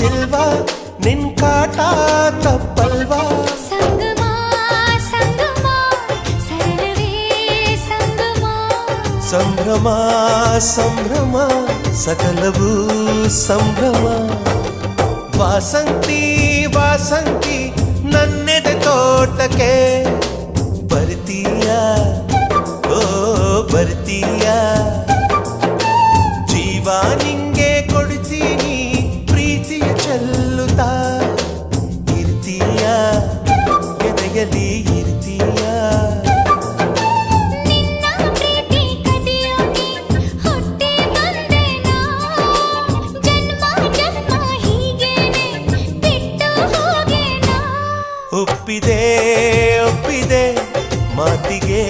Silva ನಿನ್ ಕಾಟ ತಪ್ಪಲ್ವಾ ಸಂಭ್ರಮ ಸಂಭ್ರಮ ಸಕಲವೂ ಸಂಭ್ರಮ ವಾಸಂತಿ ವಾಸಂತಿ ನನ್ನೆದ ತೋಟಕ್ಕೆ ಬರ್ತೀಯ ಓ ಬರ್ತೀಯ ಜೀವಾನಿ ಚೆಲ್ಲುತ್ತಾ ಇರ್ತೀಯ? ಎದೆಯಲ್ಲಿ ಇರ್ತೀಯ? ಒಪ್ಪಿದೆ ಒಪ್ಪಿದೆ ಮಾತಿಗೆ